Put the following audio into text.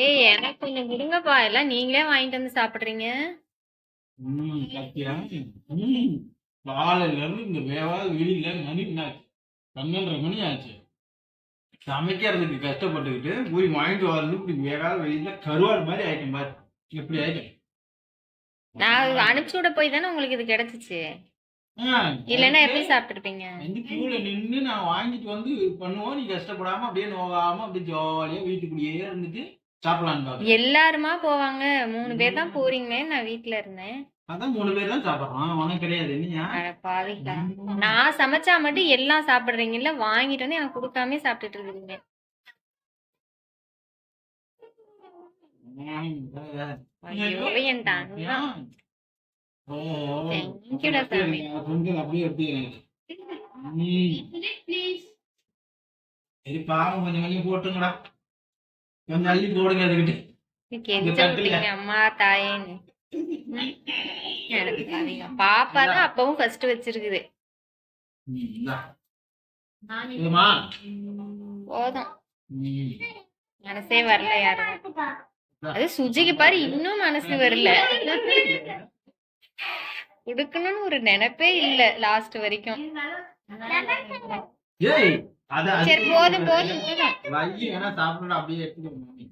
ஏய் எனக்கு கொஞ்சம் கொடுங்கப்பா எல்லாம் நீங்களே வாங்கிட்டு வந்து சாப்பிடுறீங்க. ம், காலையில இருந்து இந்த வேவாத வெளியில மணி பன்னெண்டரை மணி ஆச்சு. சமைக்கிறதுக்கு கஷ்டப்பட்டுக்கிட்டு போய் வாங்கிட்டு வரது இப்படி வேகாத வெளியில கருவாடு மாதிரி ஆயிட்டேன் பாரு. எப்படி ஆயிட்டேன் நான் அனுப்பிச்சு விட போய் தானே உங்களுக்கு இது கிடைச்சிச்சு. இல்லைன்னா எப்படி சாப்பிட்டுருப்பீங்க? வந்து கியூல நின்று நான் வாங்கிட்டு வந்து பண்ணுவோம். நீ கஷ்டப்படாம அப்படியே நோகாம அப்படியே ஜாலியா வீட்டுக்குள்ளேயே இருந்துட்டு எல்லாருமா போவாங்க. மூணு பேர் தான் போறீங்களே நான் வீட்ல இருந்தேன். அதான் மூணு பேர் தான் சாப்பிடுறோம். உனக்கு கிடையாது. நீயா அட பாவிக்கா நான் சமைச்சா மட்டும் எல்லாம் சாப்பிடுறீங்கல்ல வாங்கிட்டு வந்து எனக்கு கொடுக்காம சாப்பிட்டுட்டு இருக்கீங்க சரி பாவம் கொஞ்சம் கொஞ்சம் போட்டுங்கடா. கொஞ்சம் அள்ளி போடுங்க அதுக்கிட்ட அம்மா தாயேன்னு. பாப்பா தான் அப்பவும் ஃபர்ஸ்ட் வச்சிருக்குது போதும் மனசே வரல யாரும் அது சுஜிக்கு பாரு இன்னும் மனசு வரல குடுக்கணும்னு ஒரு நினைப்பே இல்ல லாஸ்ட் வரைக்கும் சரி போதும் போதும். போதும். வையி வேணா சாப்பிடணும் அப்படியே எடுத்துக்கோ மாமி